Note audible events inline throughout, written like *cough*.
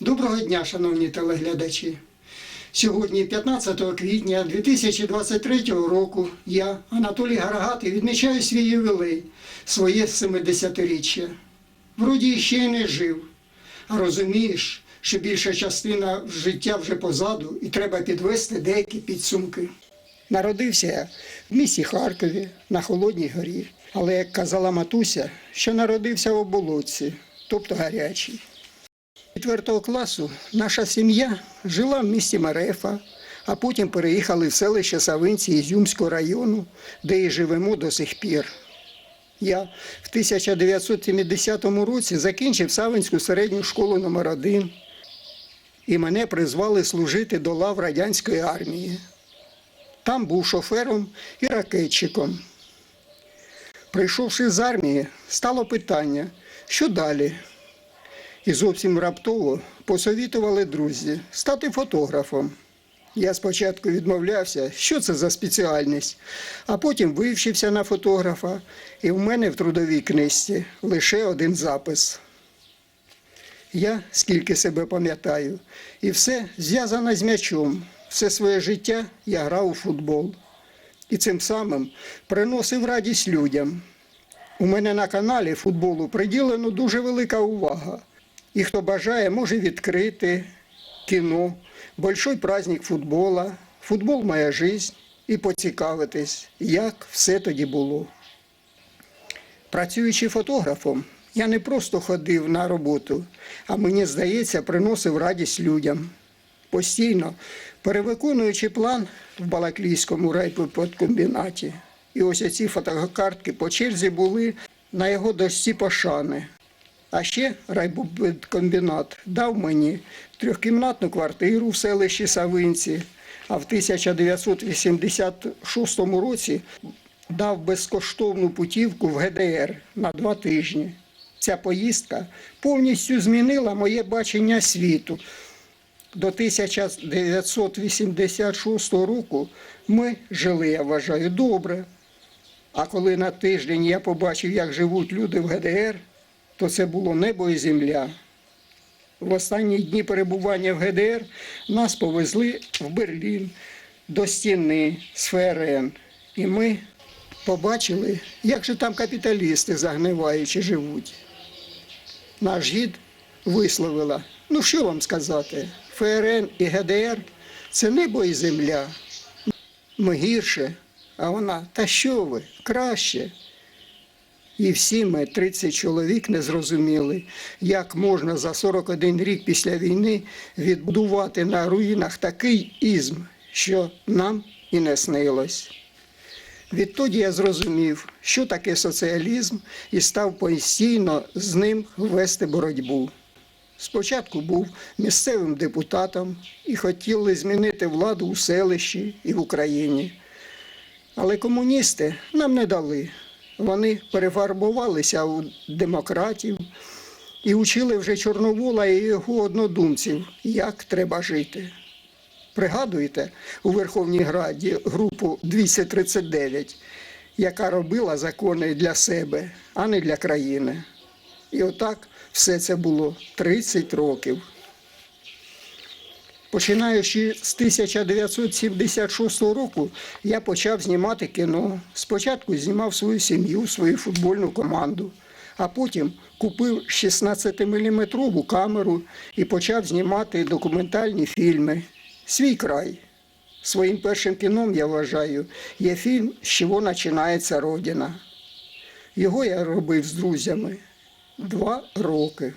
Доброго дня, шановні телеглядачі. Сьогодні, 15 квітня 2023 року, я, Анатолій Гарагатий, відмічаю свій ювілей, своє 70-річчя. Вроді ще й не жив, а розумієш, що більша частина життя вже позаду і треба підвести деякі підсумки. Народився я в місті Харкові на Холодній горі, але, як казала матуся, що народився в оболоці, тобто гарячій. Четвертого класу наша сім'я жила в місті Мерефа, а потім переїхали в селище Савинці Ізюмського району, де і живемо до сих пір. Я в 1970 році закінчив Савинську середню школу номер 1 і мене призвали служити до лав радянської армії. Там був шофером і ракетчиком. Прийшовши з армії, стало питання, що далі. І зовсім раптово посовітували друзі стати фотографом. Я спочатку відмовлявся, що це за спеціальність, а потім вивчився на фотографа, і в мене в трудовій книжці лише один запис. Я скільки себе пам'ятаю, і все зв'язано з м'ячом. Все своє життя я грав у футбол. І цим самим приносив радість людям. У мене на каналі футболу приділено дуже велика увага. І хто бажає, може відкрити кіно, большой праздник футбола, футбол моя жизнь і поцікавитись, як все тоді було. Працюючи фотографом, я не просто ходив на роботу, а мені здається, приносив радість людям. Постійно перевиконуючи план в Балаклійському райподкомбінаті. І ось ці фотокартки по черзі були на його дошці пошани. А ще райбудкомбінат дав мені трьохкімнатну квартиру в селищі Савинці, а в 1986 році дав безкоштовну путівку в ГДР на два тижні. Ця поїздка повністю змінила моє бачення світу. До 1986 року ми жили, я вважаю, добре. А коли на тиждень я побачив, як живуть люди в ГДР, то це було небо і земля. В останні дні перебування в ГДР нас повезли в Берлін до стіни з ФРН. І ми побачили, як же там капіталісти загниваючи живуть. Наш гід висловила, ну що вам сказати, ФРН і ГДР це небо і земля. Ми гірше, а вона, та що ви, краще. І всі ми, 30 чоловік, не зрозуміли, як можна за 41 рік після війни відбудувати на руїнах такий ізм, що нам і не снилось. Відтоді я зрозумів, що таке соціалізм, і став постійно з ним вести боротьбу. Спочатку був місцевим депутатом і хотіли змінити владу у селищі і в Україні. Але комуністи нам не дали. Вони перефарбувалися у демократів і учили вже Чорновола і його однодумців, як треба жити. Пригадуєте у Верховній Раді групу 239, яка робила закони для себе, а не для країни. І отак все це було 30 років. Починаючи з 1976 року, я почав знімати кіно. Спочатку знімав свою сім'ю, свою футбольну команду, а потім купив 16-мм камеру і почав знімати документальні фільми. Свій край. Своїм першим кіном, я вважаю, є фільм З чого починається Родина. Його я робив з друзями два роки.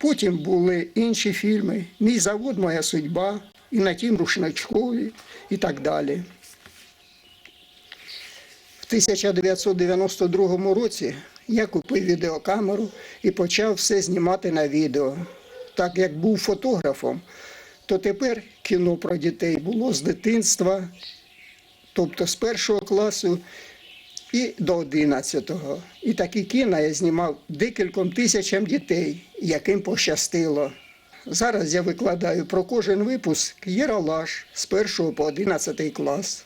Потім були інші фільми Мій завод, моя судьба, і на тім Рушничкові і так далі. В 1992 році я купив відеокамеру і почав все знімати на відео. Так як був фотографом, то тепер кіно про дітей було з дитинства, тобто з першого класу і до 11-го. І такі кіна я знімав декільком тисячам дітей, яким пощастило. Зараз я викладаю про кожен випуск єралаш з 1 по 11 клас.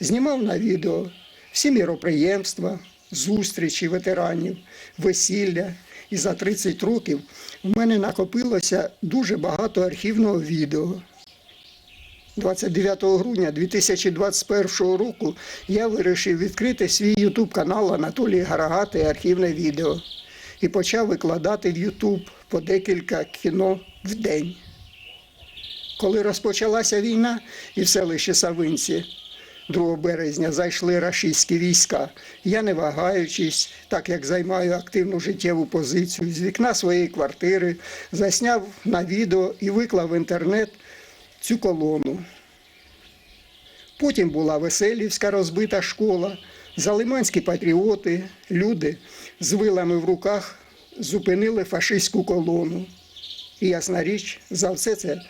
Знімав на відео всі міроприємства, зустрічі ветеранів, весілля І за 30 років в мене накопилося дуже багато архівного відео. 29 грудня 2021 року я вирішив відкрити свій ютуб канал Анатолій Гарагати Архівне відео і почав викладати в Ютуб по декілька кіно в день. Коли розпочалася війна і в селищі Савинці 2 березня зайшли рашистські війська, я не вагаючись, так як займаю активну життєву позицію, з вікна своєї квартири засняв на відео і виклав в інтернет цю колону. Потім була Веселівська розбита школа, залиманські патріоти, люди з вилами в руках зупинили фашистську колону. І ясна річ, за все це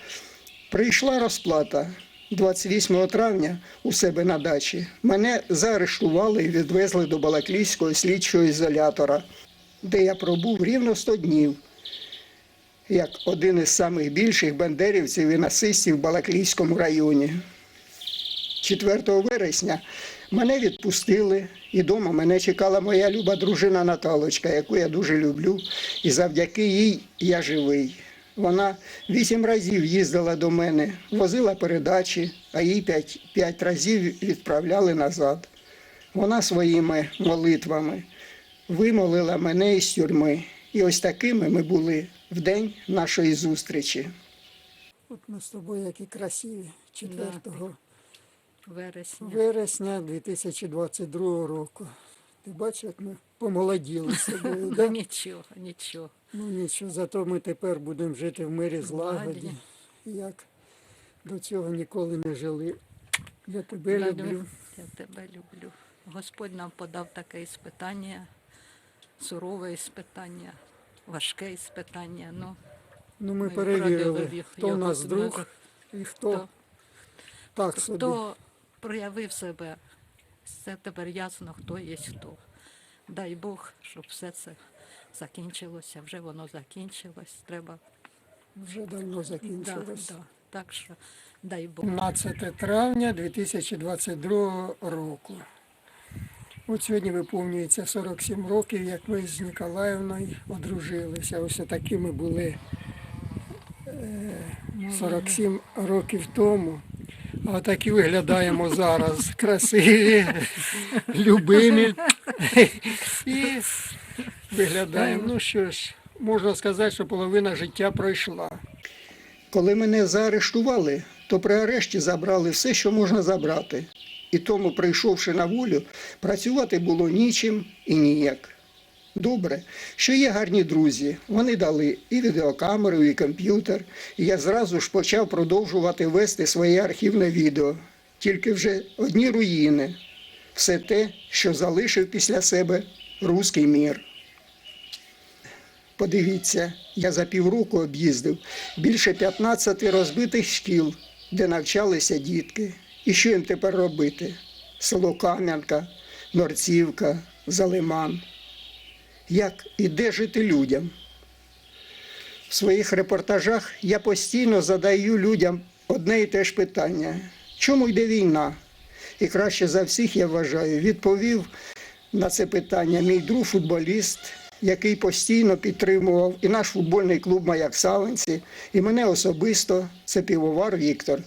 прийшла розплата. 28 травня у себе на дачі мене заарештували і відвезли до Балаклійського слідчого ізолятора, де я пробув рівно 100 днів, як один із самих більших бандерівців і нацистів в Балаклійському районі. 4 вересня мене відпустили, і вдома мене чекала моя люба дружина Наталочка, яку я дуже люблю, і завдяки їй я живий. Вона вісім разів їздила до мене, возила передачі, а їй п'ять, п'ять разів відправляли назад. Вона своїми молитвами вимолила мене із тюрми. І ось такими ми були в день нашої зустрічі. От ми з тобою які красиві 4 вересня. вересня 2022 року. Ти бачиш, як ми помолоділи з *laughs* тобою, Ну, да? нічого, нічого. Ну нічого, зато ми тепер будемо жити в мирі злагоді. Як до цього ніколи не жили. Я тебе Я люблю. люблю. Я тебе люблю. Господь нам подав таке іспитання, сурове іспитання, важке іспитання. Ну, Ну ми Ми перевірили, хто його нас друг і хто, хто, так собі. хто проявив себе, це тепер ясно, хто є хто. Дай Бог, щоб все це закінчилося. Вже воно закінчилось. Треба Вже давно да, закінчилось. да. так що дай Бог. 17 травня 2022 року. От сьогодні виповнюється 47 років, як ви з Ніколаївною одружилися. Ось такі ми були е, 47 років тому. А такі виглядаємо зараз. Красиві, любимі. І виглядаємо. Ну що ж, можна сказати, що половина життя пройшла. Коли мене заарештували, то при арешті забрали все, що можна забрати. І тому, прийшовши на волю, працювати було нічим і ніяк. Добре, що є гарні друзі. Вони дали і відеокамеру, і комп'ютер. І я зразу ж почав продовжувати вести своє архівне відео. Тільки вже одні руїни. Все те, що залишив після себе руський мір. Подивіться, я за півроку об'їздив більше 15 розбитих шкіл, де навчалися дітки. І що їм тепер робити? Село Кам'янка, Норцівка, Залиман. Як і де жити людям? В своїх репортажах я постійно задаю людям одне і те ж питання: чому йде війна? І краще за всіх, я вважаю, відповів на це питання мій друг футболіст, який постійно підтримував і наш футбольний клуб Маяк Савинці, і мене особисто, це півовар Віктор.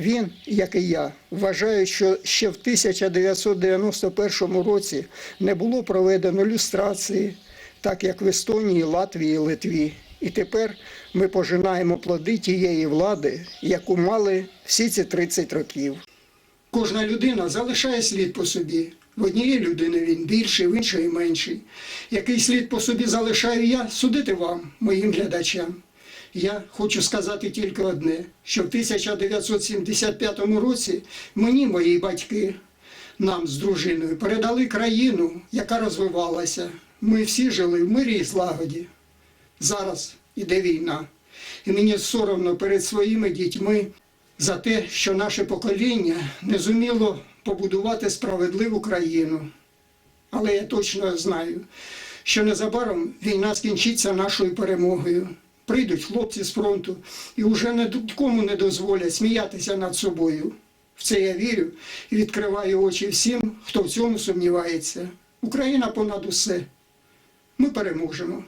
Він, як і я, вважає, що ще в 1991 році не було проведено люстрації, так як в Естонії, Латвії, Литві. І тепер ми пожинаємо плоди тієї влади, яку мали всі ці 30 років. Кожна людина залишає слід по собі. В однієї людини він більший, в іншої менший. Який слід по собі залишаю я, судити вам, моїм глядачам. Я хочу сказати тільки одне: що в 1975 році мені мої батьки, нам з дружиною, передали країну, яка розвивалася. Ми всі жили в мирі і злагоді. Зараз іде війна. І мені соромно перед своїми дітьми за те, що наше покоління не зуміло побудувати справедливу країну. Але я точно знаю, що незабаром війна скінчиться нашою перемогою. Прийдуть хлопці з фронту і вже нікому не дозволять сміятися над собою. В це я вірю і відкриваю очі всім, хто в цьому сумнівається. Україна понад усе. Ми переможемо.